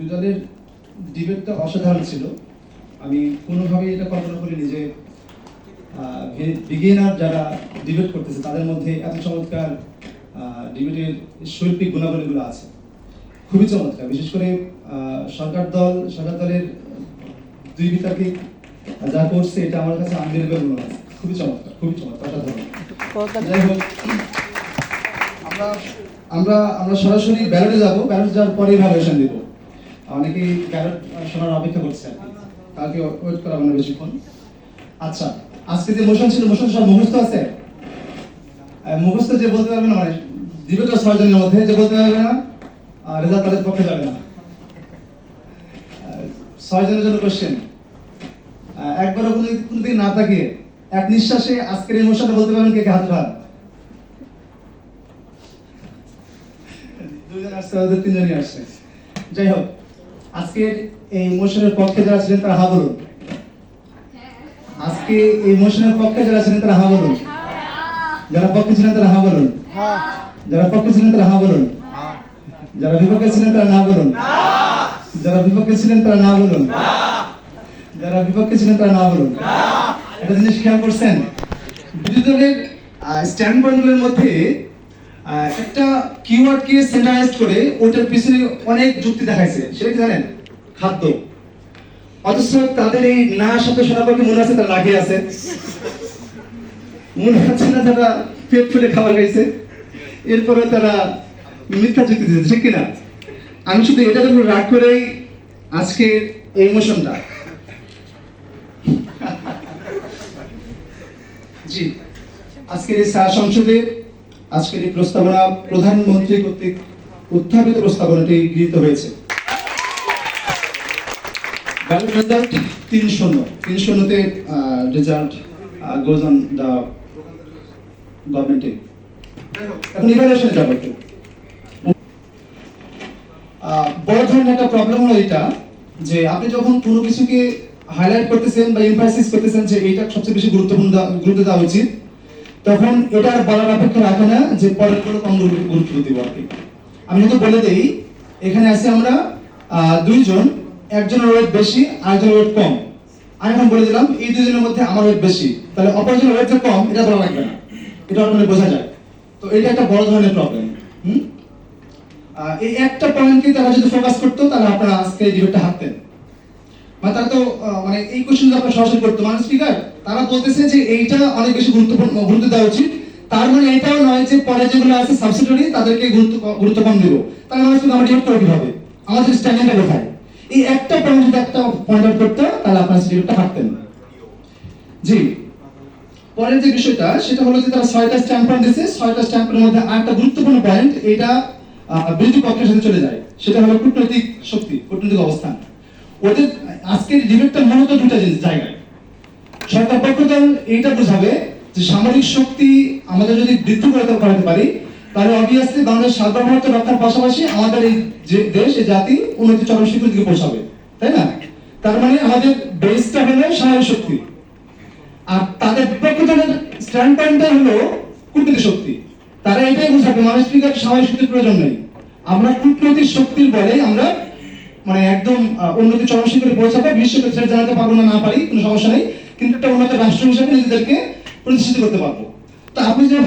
দুই দলের ডিবেটটা অসাধারণ ছিল। আমি কোনোভাবেই এটা কল্পনা করিনি যে বিগিনার যারা ডিবেট করতেছে, তাদের মধ্যে এত চমৎকার ডিবেটের শৈল্পিক গুণাবলীগুলো আছে। খুবই চমৎকার। বিশেষ করে সরকার দল, সরকার দলের দুই বিতর্কিক যা করছে, এটা আমার কাছে আনবিলিভেবল মনে হয় খুবই চমৎকার খুবই চমৎকার, অসাধারণ। যাই হোক, আমরা আমরা আমরা সরাসরি ব্যালটে যাব। ব্যালটে যাওয়ার পরে ইভালুয়েশন দেব অনেকেই ব্যালট শোনার অপেক্ষা করছে আর। কালকে ওয়েট করা মানে বেশিক্ষণ। আচ্ছা আজকে যে মোশন ছিল মোশন সব মুখস্থ আছে? মুখস্থ যে বলতে পারবে না মানে ডিবেটর ছয় জনের মধ্যে যে বলতে পারবে না রেজাল্ট তাদের পক্ষে যাবে না। আহ, ছয় জনের জন্য কোশ্চেন একবারও কোনো কোনো না তাকিয়ে এক নিঃশ্বাসে আজকের এই মোশনটা বলতে পারবেন কে কে হাত ধরা? দুইজন আসছে তিনজনই আসছে। যাই হোক আজকের এই মোশনের পক্ষে যারা ছিলেন তারা হা বলুন আজকে এই মোশনের পক্ষে যারা ছিলেন তারা হা বলুন যারা পক্ষে ছিলেন তারা হা বলুন যারা পক্ষে ছিলেন তারা হা বলুন যারা বিপক্ষে ছিলেন তারা না বলুন যারা বিপক্ষে ছিলেন তারা না বলুন যারা বিপক্ষে ছিলেন তারা না বলুন একটা জিনিস খেয়াল করছেন বিরোধী দলের স্ট্যান্ড পয়েন্টগুলোর মধ্যে একটা কিওয়ার্ড কে সেন্টারাইজ করে ওটার পিছনে অনেক যুক্তি দেখাইছে। সেটা কি জানেন? খাদ্য। অথচ তাদের এই না শব্দ শোনার মনে আছে তারা লাগিয়ে আছে? মনে হচ্ছে না তারা পেট ফুলে খাবার খাইছে। এরপরে তারা মিথ্যা যুক্তি দিয়েছে, ঠিক কিনা? আমি শুধু এটার উপর রাগ করেই আজকে এই মোশনটা জি। আজকের এই সা- সংসদে আজকের এই প্রস্তাবনা প্রধানমন্ত্রী কর্তৃক উত্থাপিত প্রস্তাবনাটি গৃহীত হয়েছে। ব্যালট রেজাল্ট তিন শূন্য। তিন শূন্যতে রেজাল্ট গোজ অন দ্য গভর্নমেন্টে এখন ইভ্যালুয়েশন যাব একটু। বড় ধরনের একটা প্রবলেম হলো এটা, যে আপনি যখন কোনো কিছুকে হাইলাইট করতেছেন বা এমফাসিস করতেছেন যে এইটা সবচেয়ে বেশি গুরুত্বপূর্ণ গুরুত্ব দেওয়া উচিত তখন এটা আর বলার অপেক্ষা রাখে না যে পরেরগুলো কম গুরুত্ব দিব কি। আমি যদি বলে দেই, এখানে আছি আমরা দুইজন, একজনের ওয়েট বেশি, আরেকজনের ওয়েট কম। আমি এখন বলে দিলাম, এই দুজনের মধ্যে আমার ওয়েট বেশি। তাহলে অপরজনের ওয়েট কম, এটা বলা লাগবে না। এটা অটোমেটিক বোঝা যায়। তো এটা একটা বড় ধরনের প্রবলেম হুম? এই একটা পয়েন্টকে তারা যদি ফোকাস করতো, তাহলে আপনারা আজকে এই ডিবেটটা হারতেন মানে তারা তো মানে এই কোশ্চেন আপনারা সরাসরি করতো। মানে স্পিকার তারা বলতেছে যে এইটা অনেক বেশি গুরুত্বপূর্ণ, গুরুত্ব দেওয়া উচিত। তার মানে এটাও নয় যে পরে যেগুলো আছে সাবসিডারি তাদেরকে গুরুত্ব গুরুত্ব কম দেবো। তাহলে মানে শুধু আমরা ডিবেট করে কীভাবে? আমাদের স্ট্যান্ডিংটা কোথায়? এই একটা পয়েন্ট যদি একটা পয়েন্ট আউট করতো তাহলে আপনারা ডিবেটটা হারতেন জি। পরের যে বিষয়টা, সেটা হলো যে তারা ছয়টা স্ট্যাম্প পয়েন্ট দিয়েছে। ছয়টা স্ট্যাম্পের মধ্যে আরেকটা গুরুত্বপূর্ণ পয়েন্ট এটা বিরোধী পক্ষের সাথে চলে যায়। সেটা হলো কূটনৈতিক শক্তি, কূটনৈতিক অবস্থান। ওদের আজকের ডিবেটটা মূলত দুটা জিনিস জায়গায়। সরকার পক্ষ এইটা বোঝাবে যে সামরিক শক্তি আমাদের যদি বৃদ্ধি করতে পারি, তাহলে অবভিয়াসলি বাংলাদেশ সার্বভৌমত্ব রক্ষার পাশাপাশি আমাদের এই যে দেশ, এই জাতি উন্নতি চরম শিখর দিকে পৌঁছাবে। তাই না? তার মানে আমাদের বেসটা হলো সামরিক শক্তি। আর তাদের বিপক্ষ স্ট্যান্ড পয়েন্টটা হলো কূটনৈতিক শক্তি। তারা এটাই বোঝাবে, মানুষ সামরিক শক্তির প্রয়োজন নেই। আমরা কূটনৈতিক শক্তির বলে আমরা মানে একদম উন্নতি চরম শিখরে পৌঁছাবো, বিশ্বকে ছেড়ে জানাতে পারব না না পারি, কোনো সমস্যা নেই। কিন্তু একটা উন্নত রাষ্ট্র হিসেবে নিজেদেরকে প্রতিষ্ঠিত করতে পারব। তো আপনি যে